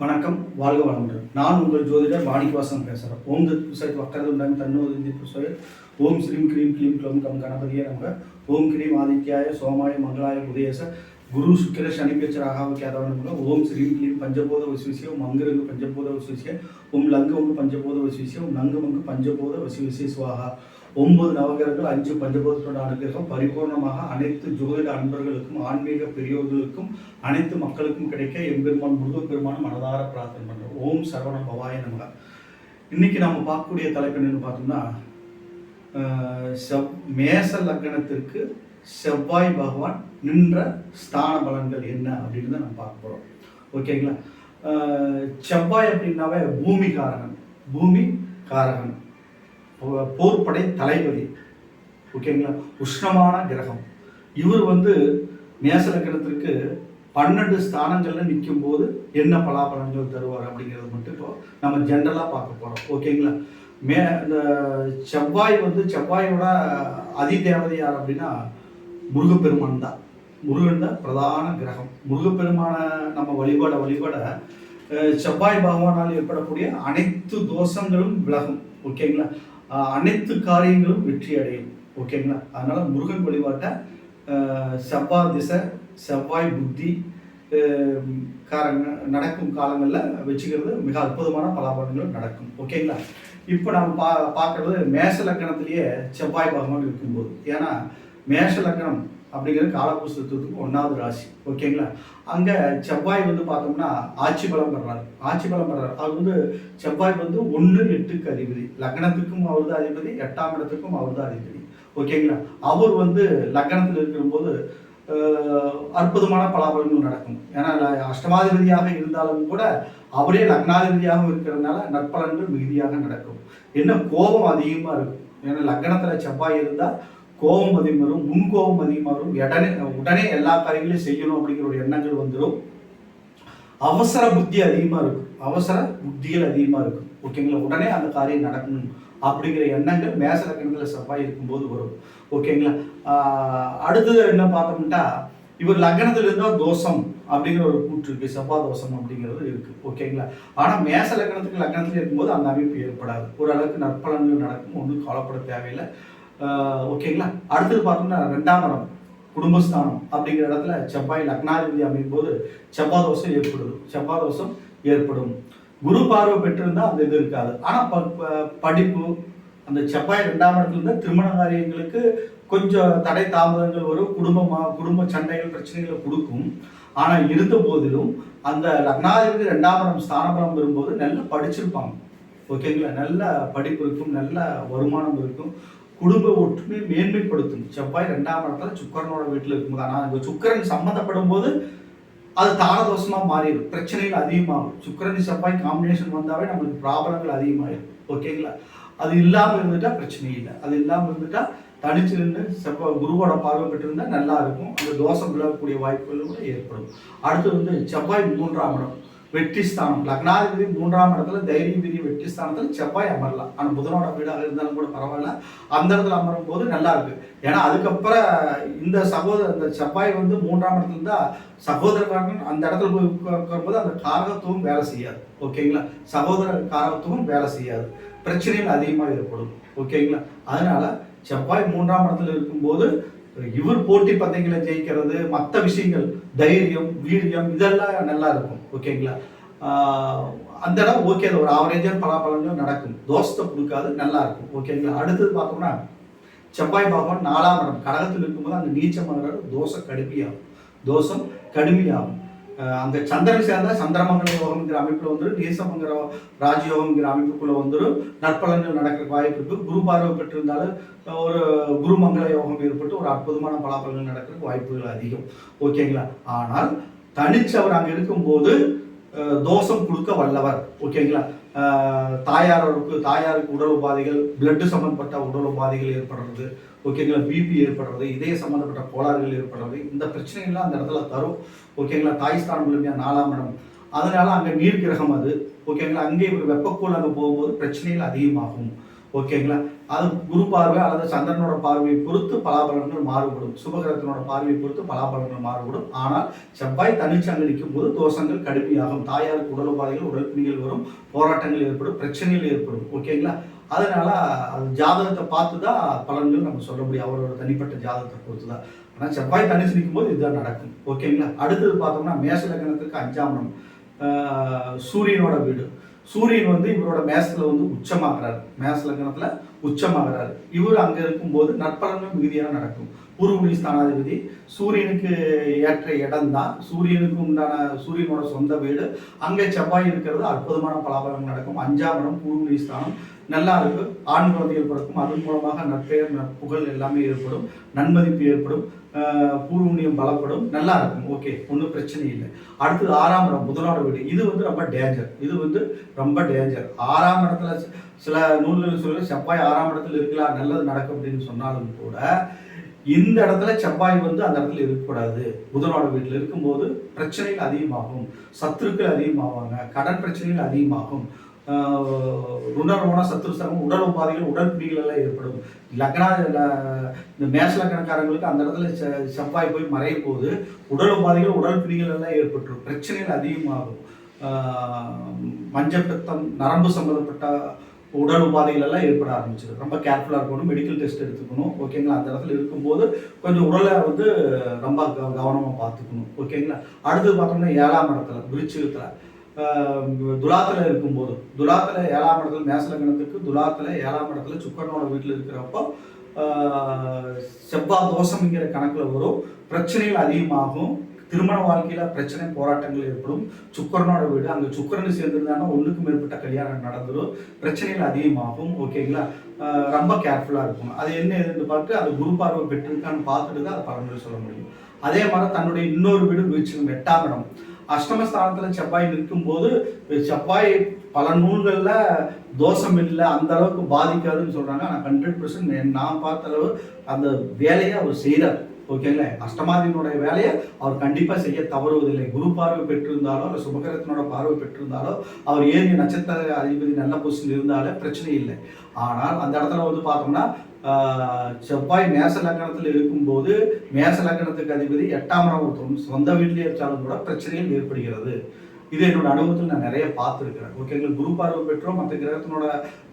வணக்கம் வாழ்க வளமுடன். நான் உங்கள் ஜோதிடர் வாணிவாசன் பேசுகிறேன் ஓம் தத் புசத் வக்கரது உண்டாம் தன்னோதி புசத் ஓம் ஸ்ரீம் க்ரீம் க்ளீம் க்ளம் கம் கணபதியே நமக. ஓம் க்ரீம் ஆதித்யாய சோமாய மங்களாய உதயச. குரு சுக்கிர சனி ராகாவ கேதவ நமக. ஓம் ஸ்ரீம் க்ளீம் பஞ்சபோத வசிவிசிய ஓம் அங்கிரங்கு பஞ்சபோத வசிவிசிய ஓம் லங்கு ஒங்கு பஞ்சபோத வசிவிசிய ஓம் நங்கு மங்கு பஞ்சபோத வசிவிசிய சுவாகா. ஒன்பது நவகிரகங்கள் அஞ்சு பஞ்சபூதத்தோட அனுகிரகம் பரிபூர்ணமாக அனைத்து ஜோதிட அன்பர்களுக்கும் ஆன்மீக பெரியோர்களுக்கும் அனைத்து மக்களுக்கும் கிடைக்க எம்பெருமான் முருகப்பெருமான் மனதார பிரார்த்தனை பண்ணுறோம் ஓம் சரவண பவாய நமக. இன்னைக்கு நம்ம பார்க்கக்கூடிய தலைப்பு என்னன்னு பார்த்தோம்னா செவ் மேச லக்னத்திற்கு செவ்வாய் பகவான் நின்ற ஸ்தான பலன்கள் என்ன அப்படின்னு தான் நம்ம பார்க்க போகிறோம் ஓகேங்களா? செவ்வாய் அப்படின்னாவே பூமி காரகன் பூமி காரகன் போர்படை போர்ப்படை தளபதி ஓகேங்களா? உஷ்ணமான கிரகம். இவர் வந்து மேச லக்கணத்திற்கு பன்னெண்டு ஸ்தானங்கள்ல நிற்கும் போது என்ன பலாபலன்கள் தருவார் அப்படிங்கிறது மட்டும் இப்போ நம்ம ஜென்ரலாக பார்க்க போகிறோம் ஓகேங்களா? மே இந்த செவ்வாய் வந்து செவ்வாயோட அதிதேவதை யார் அப்படின்னா முருகப்பெருமான் தான். முருகன் தான் பிரதான கிரகம். முருகப்பெருமானை நம்ம வழிபட வழிபட செவ்வாய் பகவானால் ஏற்படக்கூடிய அனைத்து தோஷங்களும் விலகும். ஓகேங்களா? அனைத்து காரியங்களும் வெற்றி அடையும் ஓகேங்களா? அதனால் முருகன் வழிபாட்டை செவ்வாய் திசை செவ்வாய் புத்தி காரங்க நடக்கும் காலங்களில் வச்சுக்கிறது மிக அற்புதமான பலாபலன்கள் நடக்கும். ஓகேங்களா? இப்போ நம்ம பா பார்க்கறது மேஷ லக்கணத்திலேயே செவ்வாய் பகவான் இருக்கும்போது. ஏன்னா மேஷ லக்கணம் அப்படிங்கிற காலபுஸ்தத்துக்கு ஒன்றாவது ராசி. ஓகேங்களா? அங்கே செவ்வாய் வந்து பார்த்தோம்னா ஆட்சி பலம் பெறாரு. ஆட்சி பலம் பெறாரு. அது வந்து செவ்வாய் வந்து ஒன்று எட்டுக்கு அதிபதி. லக்னத்துக்கும் அவர் தான் அதிபதி எட்டாம் இடத்துக்கும் அவர் தான் அதிபதி. ஓகேங்களா? அவர் வந்து லக்னத்தில் இருக்கும்போது அற்புதமான பலாபலங்கள் நடக்கும். ஏன்னா அஷ்டமாதிபதியாக இருந்தாலும் கூட அவரே லக்னாதிபதியாக இருக்கிறதுனால நற்பலன்கள் மிகுதியாக நடக்கும். என்ன கோபம் அதிகமாக இருக்கும். ஏன்னா லக்னத்தில் செவ்வாய் இருந்தால் கோபம் அதிகமாக வரும் முன் அதிகமாக வரும். உடனே உடனே எல்லா காரியங்களையும் செய்யணும் அப்படிங்கிற ஒரு எண்ணங்கள் வந்துடும். அவசர புத்தி அதிகமாக இருக்கும். அவசர புத்திகள் அதிகமாக இருக்கும். ஓகேங்களா உடனே அந்த காரியம் நடக்கணும் அப்படிங்கிற எண்ணங்கள் மேச லக்கணத்தில் செவ்வாய் இருக்கும்போது வரும். ஓகேங்களா அடுத்தது என்ன பார்த்தோம்னா இவர் லக்னத்தில் இருந்தால் தோஷம் அப்படிங்கிற ஒரு கூற்று இருக்கு. செவ்வாய் தோஷம் அப்படிங்கிறது இருக்கு. ஓகேங்களா ஆனால் மேச லக்னத்துக்கு லக்னத்தில் இருக்கும்போது அந்த அமைப்பு ஏற்படாது. ஓரளவுக்கு நற்பலன்கள் நடக்கும். ஒன்றும் கவலைப்பட தேவையில்லை. ஓகேங்களா அடுத்தது பார்த்தோம்னா ரெண்டாம் இடம் குடும்பஸ்தானம் அப்படிங்கிற இடத்துல செவ்வாய் லக்னாதிபதி அமையும் போது செவ்வாய் தோஷம் ஏற்படுது. செவ்வாய் தோஷம் ஏற்படும். குரு பார்வை பெற்றிருந்தா அந்த இது இருக்காது. ஆனால் ப படிப்பு அந்த செவ்வாய் ரெண்டாம் இடத்துல இருந்தால் திருமண காரியங்களுக்கு கொஞ்சம் தடை தாமதங்கள் வரும். குடும்பமாக குடும்ப சண்டைகள் பிரச்சனைகளை கொடுக்கும். ஆனால் இருந்த போதிலும் அந்த லக்னாதிபதி ரெண்டாம் இடம் ஸ்தானபலம் வரும்போது நல்லா படிச்சிருப்பாங்க. ஓகேங்களா நல்ல படிப்பு இருக்கும் நல்ல வருமானம் இருக்கும். குடும்ப ஒற்றுமையை மேன்மைப்படுத்தும். செவ்வாய் ரெண்டாம் இடத்துல சுக்கரனோட வீட்டில் இருக்கும்போது ஆனால் அந்த சுக்கரன் சம்மந்தப்படும் போது அது தாரதோஷமாக மாறிடும். பிரச்சனைகள் அதிகமாகும். சுக்கரன் செவ்வாய் காம்பினேஷன் வந்தாவே நம்மளுக்கு ப்ராப்ளங்கள் அதிகமாகிடும் ஓகேங்களா அது இல்லாமல் இருந்துட்டா பிரச்சனை இல்லை. அது இல்லாமல் இருந்துட்டா தனிச்சு நின்று செவ்வாய் குருவோட பார்வை பெற்றிருந்தா நல்லா இருக்கும். அந்த தோஷம் விழக்கூடிய வாய்ப்புகள் கூட ஏற்படும். அடுத்து வந்து செவ்வாய் மூன்றாம் இடம். வெற்றி ஸ்தானம் லக்னாதிபதி மூன்றாம் இடத்துல தைரியம் விதி வெற்றி ஸ்தானத்தில் செவ்வாய் அமரலாம். ஆனால் புதனோட வீடாக இருந்தாலும் கூட பரவாயில்ல. அந்த இடத்துல அமரும் போது நல்லா இருக்கு. ஏன்னா அதுக்கப்புறம் இந்த சகோதர இந்த செவ்வாய் வந்து மூன்றாம் இடத்துல இருந்தா சகோதரக்காரன் அந்த இடத்துல போய் உட்காரும்போது அந்த காரகத்துவம் வேலை செய்யாது. ஓகேங்களா? சகோதர காரகத்துவம் வேலை செய்யாது. பிரச்சனைகள் அதிகமாக ஏற்படும். ஓகேங்களா? அதனால செவ்வாய் மூன்றாம் இடத்துல இருக்கும்போது இவர் போட்டி பந்தயங்களை ஜெயிக்கிறது மற்ற விஷயங்கள் தைரியம் வீரியம் இதெல்லாம் நல்லா இருக்கும். ஓகேங்களா? அந்த இடம் ஓகே ஒரு ஆவரேஜான பலாபலன்கள் நடக்கும். தோஷத்தை கொடுக்காது நல்லா இருக்கும். ஓகேங்களா? அடுத்தது பார்த்தோம்னா செவ்வாய் பகவான் நாலாம் இடம். கடகத்தில் இருக்கும்போது அந்த நீச்சமாகிற தோசை கடுமையாகும். தோஷம் கடுமையாகும். அந்த சந்திரன் சேர்ந்தா சந்திரமங்கல யோகம்ங்கிற அமைப்பில் வந்துடும் நீசமங்கிற ராஜயோகம்ங்கிற அமைப்புக்குள்ளே வந்துடும் நற்பலன்கள் நடக்கிற வாய்ப்பு இருக்குது குரு பார்வை பெற்றிருந்தாலும் ஒரு குருமங்கள யோகம் ஏற்பட்டு ஒரு அற்புதமான பலாபலங்கள் நடக்கிறதுக்கு வாய்ப்புகள் அதிகம். ஓகேங்களா? ஆனால் தனிச்சு அவர் அங்கே இருக்கும்போது தோஷம் கொடுக்க வல்லவர். ஓகேங்களா தாயாரோருக்கு தாயாருக்கு உடல் உபாதைகள் பிளட்டு சம்பந்தப்பட்ட உடல் உபாதைகள் ஏற்படுறது ஓகேங்களா பிபி ஏற்படுறது இதய சம்பந்தப்பட்ட கோளாறுகள் ஏற்படுறது இந்த பிரச்சனைகள்லாம் அந்த இடத்துல தரும் ஓகேங்களா தாய் ஸ்தானம் இல்லையா நாலாம் இடம். அதனால அங்கே நீர் கிரகம் அது ஓகேங்களா அங்கே இவர் வெப்பக்கூழ் அங்கே போகும்போது பிரச்சனைகள் அதிகமாகும் ஓகேங்களா அது குரு பார்வை அல்லது சந்திரனோட பார்வையை பொறுத்து பலாபலன்கள் மாறுபடும். சுபகிரகத்தினோட பார்வையை பொறுத்து பலாபலன்கள் மாறுபடும். ஆனால் செவ்வாய் தனிச்சு நிற்கும் போது தோஷங்கள் கடுமையாகும். தாயாருக்கு உடல் உபாதைகள் உடல்பிணிகள் வரும். போராட்டங்கள் ஏற்படும். பிரச்சனைகள் ஏற்படும். ஓகேங்களா அதனால அது ஜாதகத்தை பார்த்து தான் பலன்கள் நம்ம சொல்ல முடியும். அவரோட தனிப்பட்ட ஜாதகத்தை பொறுத்து தான் ஆனால் செவ்வாய் தனிச்சு நிற்கும் போது இதுதான் நடக்கும். ஓகேங்களா அடுத்தது பார்த்தோம்னா மேச லக்னத்துக்கு அஞ்சாம் இடம். சூரியனோட வீடு. சூரியன் வந்து இவரோட மேசத்தில் வந்து உச்சமாக்குறாரு. மேச லக்னத்தில் உச்சமாகிறார். இவர் அங்க இருக்கும்போது நற்பலன்கள் மிகுதியாக நடக்கும். பூர்வபுணி ஸ்தானாதிபதி சூரியனுக்கு ஏற்ற இடம் தான் சூரியனுக்கு உண்டான சூரியனோட சொந்த வீடு. அங்கே செவ்வாய் இருக்கிறது அற்புதமான பலாபலம் நடக்கும். அஞ்சாம் இடம் ஸ்தானம். நல்லா இருக்கும் ஆண் குழந்தைகள் பிறக்கும் அதன் மூலமாக நற்பெயர் புகழ் எல்லாமே ஏற்படும் நன்மதிப்பு ஏற்படும் பூர்வணியம் பலப்படும் நல்லா இருக்கும். ஓகே ஒன்றும் பிரச்சனை இல்லை. அடுத்து ஆறாம் இடம் முதலோட வீடு. இது வந்து ரொம்ப டேஞ்சர் இது வந்து ரொம்ப டேஞ்சர் ஆறாம் இடத்துல சில நூல்கள் சொல்லி செவ்வாய் ஆறாம் இடத்துல இருக்கலாம் நல்லது நடக்கும் அப்படின்னு சொன்னாலும் கூட இந்த இடத்துல செவ்வாய் வந்து அந்த இடத்துல இருக்கக்கூடாது. புதனோட வீட்டில் இருக்கும்போது பிரச்சனைகள் அதிகமாகும். சத்துருக்கள் அதிகமாவாங்க கடன் பிரச்சனைகள் அதிகமாகும். ருணரோண சத்ருசரம் உடல் உபாதைகள் உடற்பிடிகள் எல்லாம் ஏற்படும். லக்னா இந்த மேஷ லக்னக்காரங்களுக்கு அந்த இடத்துல செவ்வாய் போய் மறையும் போது உடல் உபாதைகள் உடற்பிடிகள் எல்லாம் ஏற்பட்டுரும். பிரச்சனைகள் அதிகமாகும். மஞ்சப்பித்தம் மஞ்சள் நரம்பு சம்பந்தப்பட்ட உடல் உபாதைகள் எல்லாம் ஏற்பட ஆரம்பிச்சிடும் ரொம்ப கேர்ஃபுல்லாக இருக்கணும் மெடிக்கல் டெஸ்ட் எடுத்துக்கணும். ஓகேங்களா அந்த இடத்துல இருக்கும்போது கொஞ்சம் உடலை வந்து ரொம்ப கவனமாக பார்த்துக்கணும். ஓகேங்களா அடுத்தது பார்த்தோம்னா ஏழாம் இடத்துல விருச்சிகத்தில். துலாத்துல இருக்கும்போது. துலாத்துல ஏழாம் இடத்துல மேசலங்கணத்துக்கு துலாத்துல ஏழாம் இடத்துல சுக்கரனோட வீட்டில் இருக்கிறப்போ ஆஹ் செவ்வாய் தோஷம்ங்கிற கணக்கில் வரும். பிரச்சனைகள் அதிகமாகும். திருமண வாழ்க்கையில பிரச்சனை போராட்டங்கள் ஏற்படும். சுக்கரனோட வீடு அங்கே சுக்கரனு சேர்ந்துருந்தாங்கன்னா ஒன்றுக்கு மேற்பட்ட கல்யாணம் நடந்துடும் பிரச்சனைகள் அதிகமாகும். ஓகேங்களா ரொம்ப கேர்ஃபுல்லாக இருக்கணும். அது என்ன ஏதுன்னு பார்த்து அது குரு பார்வை பெற்றிருக்கான்னு பார்த்துட்டு தான் அதை பலன்கள் சொல்ல முடியும். அதே மாதிரி தன்னுடைய இன்னொரு வீடு வீழ்ச்சி எட்டாம் இடம். அஷ்டமஸ்தானத்தில் செவ்வாய் நிற்கும்போது செவ்வாய் பல நூல்களில் தோஷம் இல்லை அந்த அளவுக்கு பாதிக்காதுன்னு சொல்கிறாங்க ஆனால் ஹண்ட்ரட் பர்சன்ட் நான் பார்த்த அளவு அந்த வேலையை அவர் செய்கிறார் ஓகேங்களா? அஷ்டமாதியினுடைய வேலையை அவர் கண்டிப்பாக செய்ய தவறுவதில்லை. குரு பார்வை பெற்றிருந்தாலோ இல்லை சுபகரத்தினோட பார்வை பெற்றிருந்தாலோ அவர் ஏறிய நட்சத்திர அதிபதி நல்ல பொசிஷன் இருந்தாலே பிரச்சனை இல்லை. ஆனால் அந்த இடத்துல வந்து பார்த்தோம்னா செவ்வாய் மேச லக்னத்தில் இருக்கும்போது மேச லக்னத்துக்கு அதிபதி எட்டாம் இடம் ஒருத்தரும் சொந்த வீட்டிலே இருந்தாலும் கூட பிரச்சனைகள் ஏற்படுகிறது. இது என்னோட அனுபவத்தில் நான் நிறைய பார்த்துருக்கிறேன். ஓகேங்களா குரு பார்வை பெற்றோம் மற்ற கிரகத்தினோட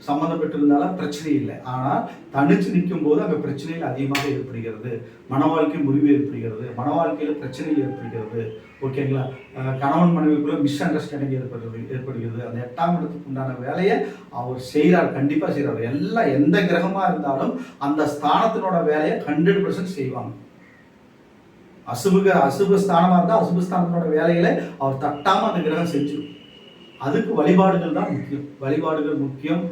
சம்மந்தம் பெற்றிருந்தாலும் பிரச்சனை இல்லை. ஆனால் தனிச்சு நிற்கும் போது அங்கே பிரச்சனைகள் அதிகமாக ஏற்படுகிறது. மன வாழ்க்கை முறிவு ஏற்படுகிறது. மன வாழ்க்கையில் பிரச்சனைகள் ஏற்படுகிறது. ஓகேங்களா கணவன் மனைவிக்குள்ள மிஸ் அண்டர்ஸ்டாண்டிங் ஏற்படுறது ஏற்படுகிறது. அந்த எட்டாம் இடத்துக்கு உண்டான வேலையை அவர் செய்கிறார் கண்டிப்பாக செய்கிறார் எல்லாம் எந்த கிரகமாக இருந்தாலும் அந்த ஸ்தானத்தினோட வேலையை ஹண்ட்ரட் பர்சன்ட் செய்வாங்க. அசுபக அசுப ஸ்தானமாக இருந்தால் அசுப ஸ்தானத்தோட வேலைகளை அவர் தட்டாமல் அந்த கிரகம் செஞ்சிடும். அதுக்கு வழிபாடுகள் தான் முக்கியம். வழிபாடுகள் முக்கியம்.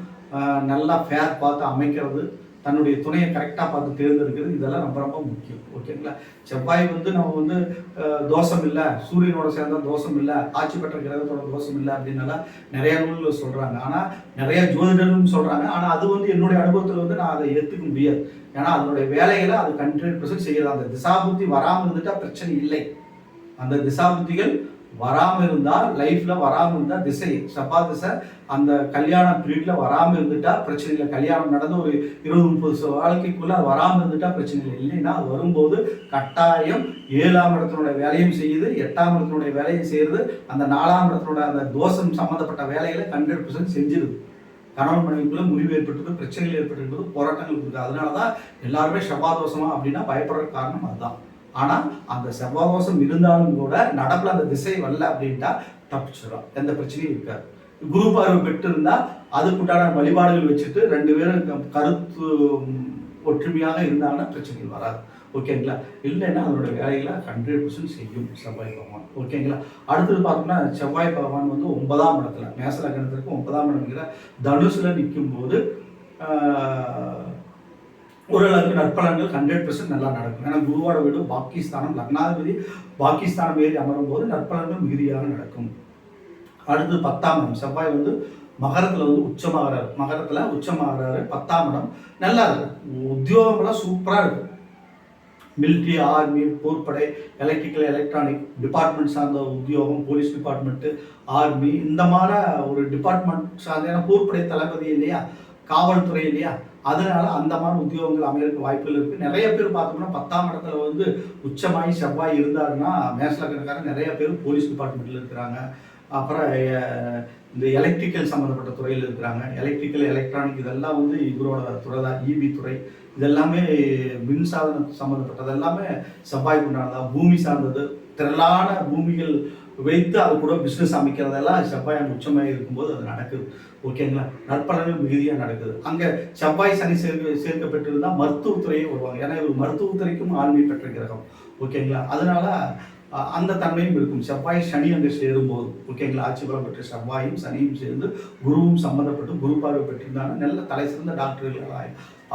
நல்லா ஃபேர் பார்த்து அமைக்கிறது. தன்னுடைய துணையை கரெக்டாக பார்த்து தேர்ந்தெடுக்கிறது. இதெல்லாம் ரொம்ப ரொம்ப முக்கியம். ஓகேங்களா செவ்வாய் வந்து நம்ம வந்து தோஷம் இல்லை. சூரியனோட சேர்ந்தால் தோஷம் இல்லை. ஆட்சி பெற்ற கிரகத்தோட தோஷம் இல்லை அப்படின்னாலாம் நிறைய நூல்கள் சொல்கிறாங்க ஆனால் நிறைய ஜோதிடரும் சொல்கிறாங்க ஆனால் அது வந்து என்னுடைய அனுபவத்தில் வந்து நான் அதை ஏற்றுக்க முடியாது. ஏன்னா அதனுடைய வேலைகளை அது ஹண்ட்ரட் பர்சன்ட் செய்யலாம் அந்த திசாபுத்தி வராமல் இருந்துட்டா பிரச்சனை இல்லை. அந்த திசாபுத்திகள் வராமல் இருந்தால் லைஃப்ல வராமல் இருந்தால் திசை. சப்பா திசை அந்த கல்யாண பீரியட்ல வராமல் இருந்துட்டா பிரச்சனை இல்லை. கல்யாணம் நடந்து ஒரு இருபது முப்பது வாழ்க்கைக்குள்ளே வாழ்க்கைக்குள்ள அது வராமல் இருந்துட்டா பிரச்சனை இல்லை. இல்லைன்னா அது வரும்போது கட்டாயம் ஏழாம் இடத்தினுடைய வேலையும் செய்யுது எட்டாம் இடத்தினுடைய வேலையும் செய்யுது. அந்த நாலாம் இடத்தினோட அந்த தோஷம் சம்மந்தப்பட்ட வேலைகளை ஹண்ட்ரட் பர்சன்ட் செஞ்சிருது. கணவன் மனைவிக்குள்ள முறிவு ஏற்பட்டிருக்கு பிரச்சனைகள் ஏற்பட்டிருக்கிறது போராட்டங்கள் இருக்குது அதனால தான் எல்லாருமே செவ்வாதோஷமா அப்படின்னா பயப்படுற காரணம் அதுதான். ஆனால் அந்த செவ்வாதோஷம் இருந்தாலும் கூட நடப்பில் அந்த திசை வரல அப்படின்ட்டா தப்பிச்சிடும் எந்த பிரச்சனையும் இருக்காது. குரு பார்வை பெற்று இருந்தா அதுக்குண்டான வழிபாடுகள் வச்சுட்டு ரெண்டு பேரும் கருத்து ஒற்றுமையாக இருந்தாங்கன்னா பிரச்சனைகள் வராது. ஓகேங்களா இல்லைன்னா அதனோட வேலைகளை ஹண்ட்ரட் பர்சன்ட் செய்யும் செவ்வாய் பகவான். ஓகேங்களா அடுத்தது பார்த்தோம்னா செவ்வாய் பகவான் வந்து ஒன்பதாம் இடத்துல மேச லக்னத்திற்கு ஒன்பதாம் இடம்ங்கிற தனுசில் நிற்கும் போது ஓரளவுக்கு நற்பலன்கள் ஹண்ட்ரட் பர்சன்ட் நல்லா நடக்கும். ஏன்னா குருவோட வீடு பாகிஸ்தானம் லக்னாதிபதி பாகிஸ்தானம் ஏறி அமரும் போது நற்பலன்கள் மிகுதியாக நடக்கும். அடுத்து பத்தாம் இடம் செவ்வாய் வந்து மகரத்தில் வந்து உச்சமாகறாரு. மகரத்தில் உச்சமாகறாரு. பத்தாம் இடம். நல்லா இருக்கு உத்தியோகம்லாம் சூப்பராக இருக்கு. மிலிட்ரி ஆர்மி போர்ப்படை எலக்ட்ரிக்கல் எலக்ட்ரானிக் டிபார்ட்மெண்ட் சார்ந்த உத்தியோகம் போலீஸ் டிபார்ட்மெண்ட்டு ஆர்மி இந்த மாதிரி ஒரு டிபார்ட்மெண்ட் சார்ந்த ஏன்னா போர்ப்படை தளபதி இல்லையா? காவல்துறை இல்லையா? அதனால அந்த மாதிரி உத்தியோகங்கள் அமையறதுக்கு வாய்ப்புகள் இருக்கு. நிறைய பேர் பார்த்தோம்னா பத்தாம் இடத்துல வந்து உச்சமாயி செவ்வாய் இருந்தாருன்னா மேசலக்கணக்காரன் நிறைய பேர் போலீஸ் டிபார்ட்மெண்ட்டில் இருக்கிறாங்க. அப்புறம் இந்த எலக்ட்ரிக்கல் சம்மந்தப்பட்ட துறையில் இருக்கிறாங்க. எலக்ட்ரிக்கல் எலக்ட்ரானிக் இதெல்லாம் வந்து இவரோட துறை தான். இபி துறை. இதெல்லாமே மின்சாதன சம்மந்தப்பட்டது எல்லாமே செவ்வாய் உண்டானதா பூமி சார்ந்தது. திரளான பூமிகள் வைத்து அது கூட பிஸ்னஸ் அமைக்கிறதெல்லாம் செவ்வாய் அங்கே உச்சமாக இருக்கும்போது அது நடக்குது. ஓகேங்களா நற்பலனும் மிகுதியாக நடக்குது. அங்கே செவ்வாய் சனி சேர்க்க சேர்க்கப்பட்டிருந்தால் மருத்துவத்துறையே வருவாங்க. ஏன்னா இவர் மருத்துவத்துறைக்கும் ஆண்மை பெற்ற கிரகம். ஓகேங்களா அதனால அந்த தன்மையும் இருக்கும். செவ்வாய் சனி அங்கே சேரும்போது ஓகேங்களா ஆட்சி பலம் பெற்ற செவ்வாயும் சனியும் சேர்ந்து குருவும் சம்மந்தப்பட்டு குரு பார்வை பெற்றிருந்தாங்க நல்ல தலை சிறந்த டாக்டர்கள்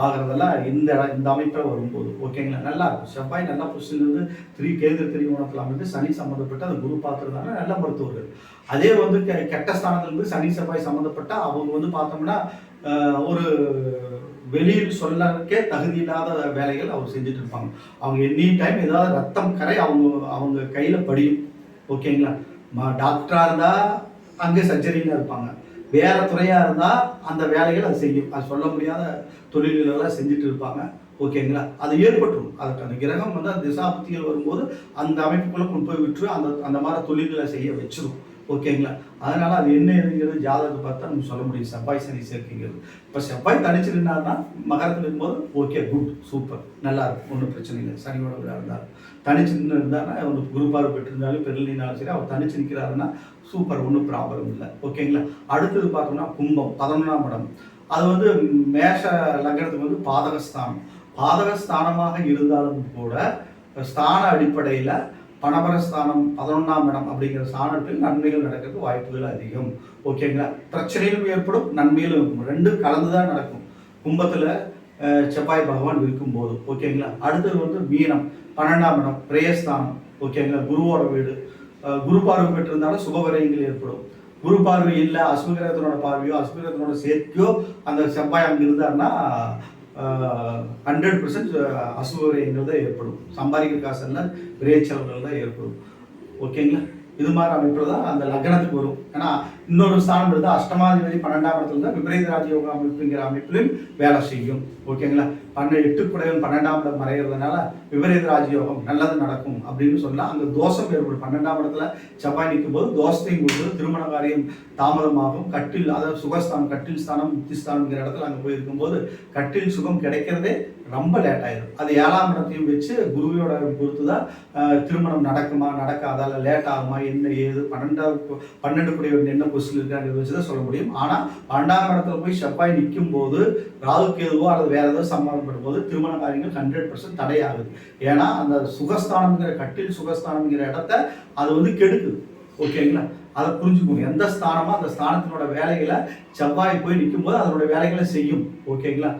ஆகிறதெல்லாம் இந்த இந்த அமைப்பில் வரும்போது ஓகேங்களா நல்லா இருக்கும். செவ்வாய் நல்லா புஷ்டுன்னு இருந்து த்ரீ கேந்திர திரிகோணத்தில் அமைந்து சனி சம்மந்தப்பட்டு அந்த குரு பார்த்துருந்தாங்க நல்ல மருத்துவர்கள். அதே வந்து கெ கெட்ட ஸ்தானத்திலிருந்து சனி செவ்வாய் சம்மந்தப்பட்ட அவங்க வந்து பார்த்தோம்னா ஒரு வெளியில் சொல்லக்கே தகுதி இல்லாத வேலைகள் அவங்க செஞ்சுட்டு இருப்பாங்க. அவங்க எனி டைம் ஏதாவது ரத்தம் கரை அவங்க அவங்க கையில் படியும். ஓகேங்களா? டாக்டராக இருந்தால் அங்கே சர்ஜரின்னு இருப்பாங்க. வேற துறையாக இருந்தால் அந்த வேலைகள் அது செய்யும். அது சொல்ல முடியாத தொழில்களெல்லாம் செஞ்சுட்டு இருப்பாங்க. ஓகேங்களா? அது ஏற்பட்டுரும். அதுக்கு அந்த கிரகம் வந்து அந்த திசாபுத்திகள் வரும்போது அந்த அமைப்புக்குள்ளே கொண்டு போய் விட்டுரு. அந்த அந்த மாதிரி தொழில்களை செய்ய வச்சிரும். ஓகேங்களா அதனால அது என்ன இருக்கிறது ஜாதகத்தை பார்த்தா நம்ம சொல்ல முடியும். செவ்வாய் சனி சேர்க்கைங்கிறது. இப்போ செவ்வாய் தனிச்சு நின்னாருன்னா மகரத்தில் இருக்கும்போது ஓகே குட் சூப்பர் நல்லா இருக்கும். ஒன்றும் பிரச்சனை இல்லை. சனியோட விழா இருந்தாலும் தனிச்சு நின்று இருந்தாருன்னா ஒரு குருபார் பெற்றிருந்தாலும் பெருளினாலும் சரி அவர் தனிச்சு நிற்கிறாருன்னா சூப்பர் ஒன்றும் ப்ராப்ளம் இல்லை. ஓகேங்களா அடுத்தது பார்த்தோம்னா கும்பம் பதினொன்றாம் இடம். அது வந்து மேஷ லக்னத்துக்கு வந்து பாதகஸ்தானம். பாதகஸ்தானமாக இருந்தாலும் கூட ஸ்தான அடிப்படையில் பணபரஸ்தானம் பதினொன்றாம் இடம் அப்படிங்கிற ஸ்தானத்தில் நன்மைகள் நடக்கிறதுக்கு வாய்ப்புகள் அதிகம். ஓகேங்களா? பிரச்சனையிலும் ஏற்படும் நன்மையிலும் இருக்கும் ரெண்டும் கலந்து தான் நடக்கும். கும்பத்தில் செவ்வாய் பகவான் இருக்கும்போது. ஓகேங்களா? அடுத்தது வந்து மீனம். பன்னெண்டாம் இடம் பிரேயஸ்தானம். ஓகேங்களா? குருவோட வீடு. அஹ் குரு பார்வை பெற்றிருந்தாலும் சுபவரையங்கள் ஏற்படும். குரு பார்வை இல்லை அசுகிரகத்தினோட பார்வையோ அசுகிரகத்தினோட சேர்க்கையோ அந்த செவ்வாய் அங்கே இருந்தாருன்னா ஹண்ட்ரட் பர்சன்ட் அசுவிரயங்கள் தான் ஏற்படும். சம்பாதிக்கிற காசு விரைச்சல்கள் தான் ஏற்படும். ஓகேங்களா இது மாதிரி அமைப்பில் தான் அந்த லக்னத்துக்கு வரும். ஏன்னா இன்னொரு ஸ்தானம் இருந்தால் அஷ்டமாதிபதி பன்னெண்டாம் இடத்துல தான் விபரீத ராஜயோக அமைப்புங்கிற அமைப்பிலும் வேலை செய்யும். ஓகேங்களா பன்னெண்டு எட்டு குடையும் பன்னெண்டாம் இடம் மறைகிறதுனால விபரீத ராஜயோகம் நல்லது நடக்கும் அப்படின்னு சொன்னால் அங்கே தோஷம் ஏற்படும். பன்னெண்டாம் இடத்துல செவ்வாய் நிற்கும் போது தோஷத்தையும் கொடுத்து திருமண காரியம் தாமதமாகும். கட்டில் அதாவது சுகஸ்தானம் கட்டில் ஸ்தானம் முக்திஸ்தானம்ங்கிற இடத்துல அங்கே போய் இருக்கும்போது கட்டில் சுகம் கிடைக்கிறதே ரொம்ப லேட் ஆயிடும் அது ஏழாம் இடத்தையும் வச்சு குருவியோட பொறுத்து தான் திருமணம் நடக்குமா நடக்காதால லேட் ஆகுமா என்ன ஏது பன்னெண்டாவது பன்னெண்டு கூடிய என்ன பொசிஷன் இருக்காங்கிறத வச்சு தான் சொல்ல முடியும். ஆனால் பன்னெண்டாம் இடத்துல போய் செவ்வாய் நிற்கும் போது ராகுக்கு எதுவோ அல்லது வேற ஏதோ சம்பந்தப்படும் போது திருமண காரியங்கள் ஹண்ட்ரட் பர்சன்ட் தடையாகுது. ஏன்னா அந்த சுகஸ்தானம்ங்கிற கட்டில் சுகஸ்தானம்ங்கிற இடத்த அது வந்து கெடுக்குது. ஓகேங்களா அதை புரிஞ்சுக்கணும் எந்த ஸ்தானமோ அந்த ஸ்தானத்தினோட வேலைகளை செவ்வாய் போய் நிற்கும் போது அதனோட வேலைகளை செய்யும். ஓகேங்களா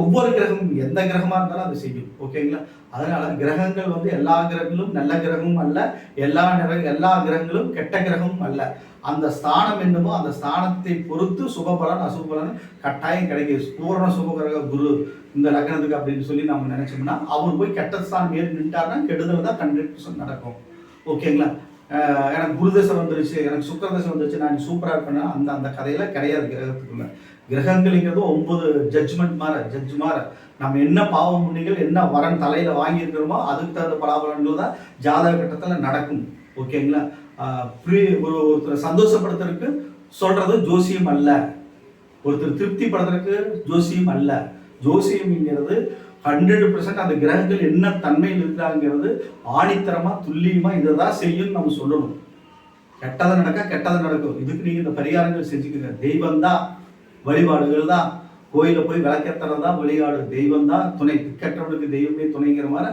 ஒவ்வொரு கிரகமும் எந்த கிரகமாக இருந்தாலும் அது செய்யும். ஓகேங்களா? அதனால கிரகங்கள் வந்து எல்லா கிரகங்களும் நல்ல கிரகமும் அல்ல எல்லா நிற எல்லா கிரகங்களும் கெட்ட கிரகமும் அல்ல. அந்த ஸ்தானம் என்னமோ அந்த ஸ்தானத்தை பொறுத்து சுபபலன் அசுபலன் கட்டாயம் கிடைக்கிது. பூரண சுபகிரக குரு இந்த லக்னத்துக்கு அப்படின்னு சொல்லி நம்ம நினைச்சோம்னா அவர் போய் கெட்ட ஸ்தானம் ஏறி நின்ட்டாருன்னா கெடுதல் தான் ஹண்ட்ரட் நடக்கும். ஓகேங்களா? எனக்கு குருதசை வந்துருச்சு எனக்கு சுக்கரதசை வந்துருச்சு நான் சூப்பராக இருப்பேன்னா அந்த அந்த கதையில கிடையாது கிரகத்துக்குள்ள. கிரகங்கள்ங்கிறது ஒன்பது ஜட்ஜ்மெண்ட் மாற ஜட்ஜ் மாற நம்ம என்ன பாவம் புண்ணியங்கள் என்ன வரன் தலையில் வாங்கியிருக்கிறோமோ அதுக்கு தகுந்த பலாபலன்கள் தான் ஜாதக கட்டத்தில் நடக்கும். ஓகேங்களா ப்ரீ ஒரு ஒருத்தரை சந்தோஷப்படுத்துறதுக்கு சொல்கிறது ஜோசியம் அல்ல. ஒருத்தர் திருப்தி படுறதுக்கு ஜோசியம் அல்ல. ஜோசியம்ங்கிறது ஹண்ட்ரட் பர்சன்ட் அந்த கிரகங்கள் என்ன தன்மையில் இருக்கிறாங்கிறது ஆணித்தரமாக துல்லியமாக இதை தான் செய்யும்னு நம்ம சொல்லணும். கெட்டதை நடக்க கெட்டது நடக்கும். இதுக்கு நீங்கள் இந்த பரிகாரங்கள் செஞ்சுக்கோங்க. தெய்வம் தான் வழிபாடுகள் தான் கோயில போய் விளக்கத்தனை தான் வழிபாடு தெய்வம் தான் துணை. திக்கற்றவனுக்கு தெய்வமே துணைங்கிற மாதிரி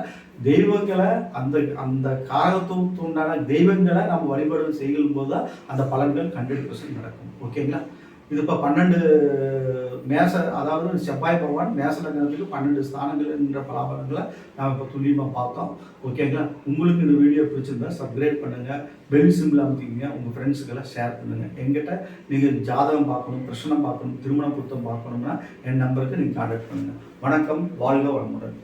தெய்வங்களை அந்த அந்த காரகத்துவத்துண்டான தெய்வங்களை நம்ம வழிபாடு செய்யும் போது தான் அந்த பலன்கள் ஹண்ட்ரட் பர்சன்ட் நடக்கும். ஓகேங்களா? இது இப்போ பன்னெண்டு மேச அதாவது செவ்வாய் பகவான் மேச லக்னத்துக்கு பன்னெண்டு ஸ்தானங்கள் என்ற பலாபலங்களை நாம் இப்போ துல்லியமாக பார்த்தோம். ஓகேங்களா உங்களுக்கு இந்த வீடியோ பிடிச்சிருந்தா சப்ஸ்கிரைப் பண்ணுங்கள் பெல் சிம்பிள் அமைத்திங்க உங்கள் ஃப்ரெண்ட்ஸுக்கெல்லாம் ஷேர் பண்ணுங்கள் எங்கிட்ட நீங்கள் ஜாதகம் பார்க்கணும் பிரச்சனை பார்க்கணும் திருமண பொருத்தம் பார்க்கணும்னா என் நம்பருக்கு நீங்கள் கான்டாக்ட் பண்ணுங்கள் வணக்கம். வாழ்க வளமுடன்.